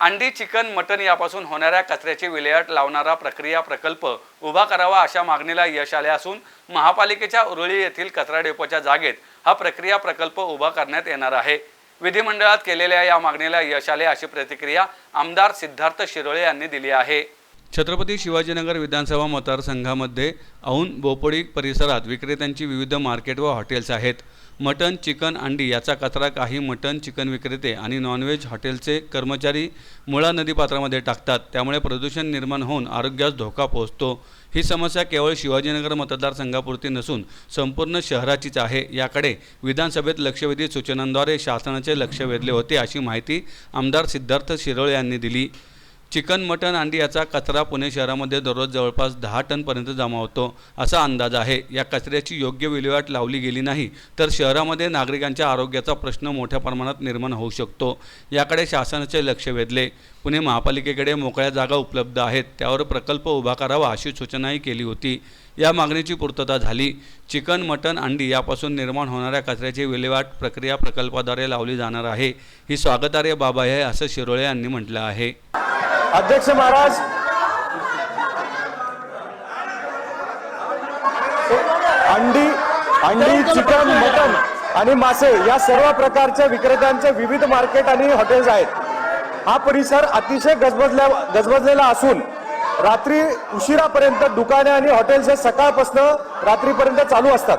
अंडी chicken mutton यापासून होणाऱ्या कचऱ्याची विल्हेवाट लावणारा प्रक्रिया प्रकल्प उभा करावा अशा मागणीला यश आले असून महापालिकेच्या उरुळी येथील कचरा डेपोच्या जागेत हा प्रक्रिया प्रकल्प उभा करण्यात येणार आहे. विधिमंडळात केलेल्या या मागणीला यश आले अशी प्रतिक्रिया आमदार सिद्धार्थ शिरोळे यांनी दिली आहे. छत्रपती शिवाजीनगर विधानसभा मतदारसंघामध्ये औंध बोपडी परिसरात विक्रेत्यांची विविध मार्केट व हॉटेल्स आहेत. मटन चिकन अंडी याचा कचरा काही मटन चिकन विक्रेते आणि नॉनव्हेज हॉटेलचे कर्मचारी मुळा नदीपात्रामध्ये टाकतात. त्यामुळे प्रदूषण निर्माण होऊन आरोग्यास धोका पोहोचतो. ही समस्या केवळ शिवाजीनगर मतदारसंघापुरती नसून संपूर्ण शहराचीच आहे. याकडे विधानसभेत लक्षवेधी सूचनांद्वारे शासनाचे लक्ष वेधले होते अशी माहिती आमदार सिद्धार्थ शिरोळे यांनी दिली. चिकन मटन अंडी याचा कचरा पुणे शहरामध्ये दररोज जवळपास दहा टनपर्यंत जमा होतो असा अंदाज आहे. या कचऱ्याची योग्य विल्हेवाट लावली गेली नाही तर शहरामध्ये नागरिकांच्या आरोग्याचा प्रश्न मोठ्या प्रमाणात निर्माण होऊ शकतो. याकडे शासनाचे लक्ष वेधले. पुणे महापालिकेकडे मोकळ्या जागा उपलब्ध आहेत त्यावर प्रकल्प उभा करावा अशी सूचनाही केली होती. या मागणीची पूर्तता झाली. चिकन मटन अंडी यापासून निर्माण होणाऱ्या कचऱ्याची विल्हेवाट प्रक्रिया प्रकल्पाद्वारे लावली जाणार आहे. ही स्वागतार्ह बाब आहे असं शिरोळे यांनी म्हटलं आहे. अध्यक्ष महाराज. अंडी अंडी चिकन मटन आणि मासे या सर्व प्रकारच्या विक्रेत्यांचे विविध मार्केट आणि हॉटेल्स आहेत. हा परिसर अतिशय गजबजल्या गजबजलेला असून रात्री उशिरापर्यंत दुकाने आणि हॉटेल्स हे सकाळपासून रात्रीपर्यंत चालू असतात.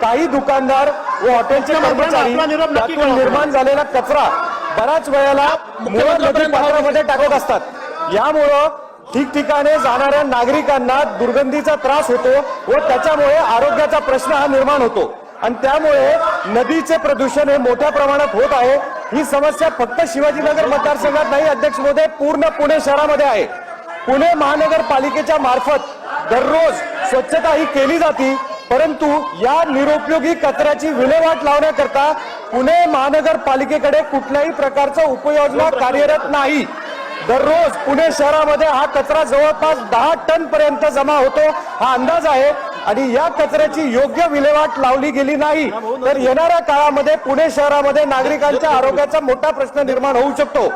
काही दुकानदार व हॉटेलचे कर्मचारी निर्माण झालेला कचरा बऱ्याच वेळेला मूळ नदी पात्रामध्ये टाकत असतात. यामुळं ठिकठिकाणी जाणाऱ्या नागरिकांना दुर्गंधीचा त्रास होतो व त्याच्यामुळे आरोग्याचा प्रश्न हा निर्माण होतो. आणि त्यामुळे नदीचे प्रदूषण हे मोठ्या प्रमाणात होत आहे. ही समस्या फक्त शिवाजीनगर मतदारसंघात नाही अध्यक्ष महोदय पूर्ण पुणे शहरामध्ये आहे. पुणे महानगरपालिकेच्या मार्फत दररोज स्वच्छता ही केली जाते परंतु या निरुपयोगी कचऱ्याची विल्हेवाट लावण्याकरता पुणे महानगरपालिकेकडे कुठल्याही प्रकारचं उपयोजना कार्यरत नाही. दररोज पुणे शहरामध्ये हा कचरा जवळपास दहा टन पर्यंत जमा होतो हा अंदाज आहे. आणि या कचऱ्याची योग्य विल्हेवाट लावली गेली नाही. तर येणाऱ्या काळामध्ये पुणे शहरामध्ये नागरिकांच्या आरोग्याचा मोठा प्रश्न निर्माण होऊ शकतो.